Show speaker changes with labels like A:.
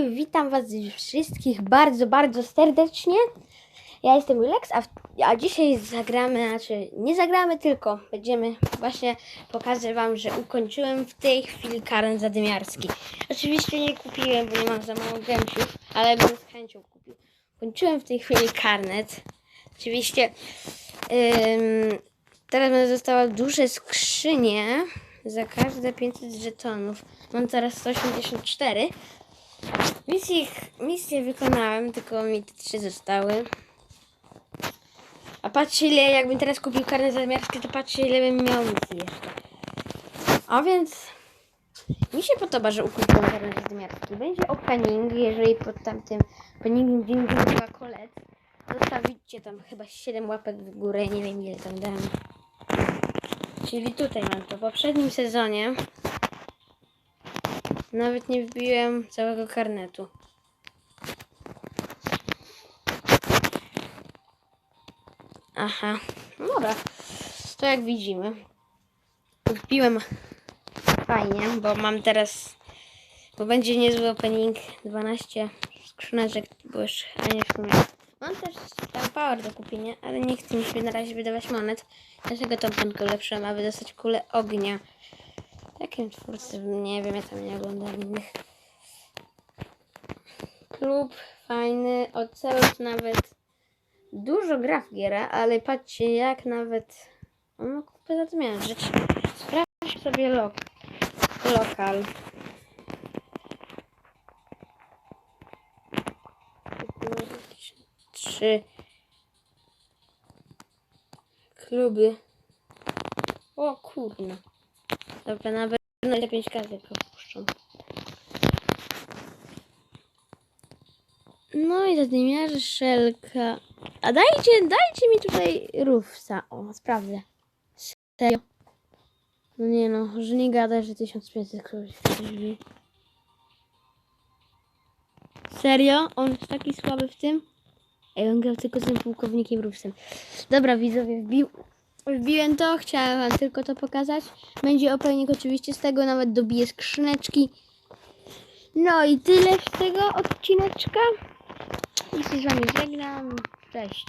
A: Witam Was wszystkich bardzo, bardzo serdecznie. Ja jestem Relax, a, a dzisiaj zagramy, znaczy nie zagramy, tylko będziemy właśnie pokażę Wam, że ukończyłem w tej chwili karen zadymiarski. Oczywiście nie kupiłem, bo nie mam za mało gęsiów, ale bym z chęcią kupił. Kończyłem w tej chwili karnet. Oczywiście ym, teraz będę dostała duże skrzynie za każde 500 żetonów. Mam teraz 184. Misji, misję wykonałem, tylko mi trzy zostały. A patrzcie ile, jakbym teraz kupił karnet zamiarski, to patrzcie ile bym miał misji jeszcze. A więc mi się podoba, że ukończyłem karnet zamiarski. Będzie opening, jeżeli pod tamtym openingiem dzień była kolet. Zostawicie tam chyba 7 łapek w górę, nie wiem ile tam dam. Czyli tutaj mam to. W poprzednim sezonie nawet nie wbiłem całego karnetu. Aha, no dobra. To jak widzimy. Wbiłem fajnie, bo mam teraz, bo będzie niezły opening 12 skrzyneczek, bo już, a nie. Mam też tam power do kupienia, ale nie chcę mi się na razie wydawać monet. Dlatego tą pętkę lepszą, aby dostać kulę ognia. Jakim twórcy? Nie wiem, ja tam nie oglądam innych. Klub fajny, Ocelot nawet dużo gra w gierę, ale patrzcie jak nawet no poza tym miałem rzecz. Sprawdź sobie lok, lokal. Trzy kluby. O kurna. Dobra, nawet na 5 każdy puszczą. No i zadymiarze szelka. A dajcie, dajcie mi tutaj rufsa. O, sprawdzę. Serio. No nie no, że nie gada, że 1500 ktoś drzwi. Serio? On jest taki słaby w tym? Ej, on grał tylko z tym pułkownikiem Rufsem. Dobra, widzowie, wbił, wbiłem to, chciałem wam tylko to pokazać. Będzie opening oczywiście z tego, nawet dobiję skrzyneczki. No i tyle z tego odcineczka. I się z wami żegnam. Cześć.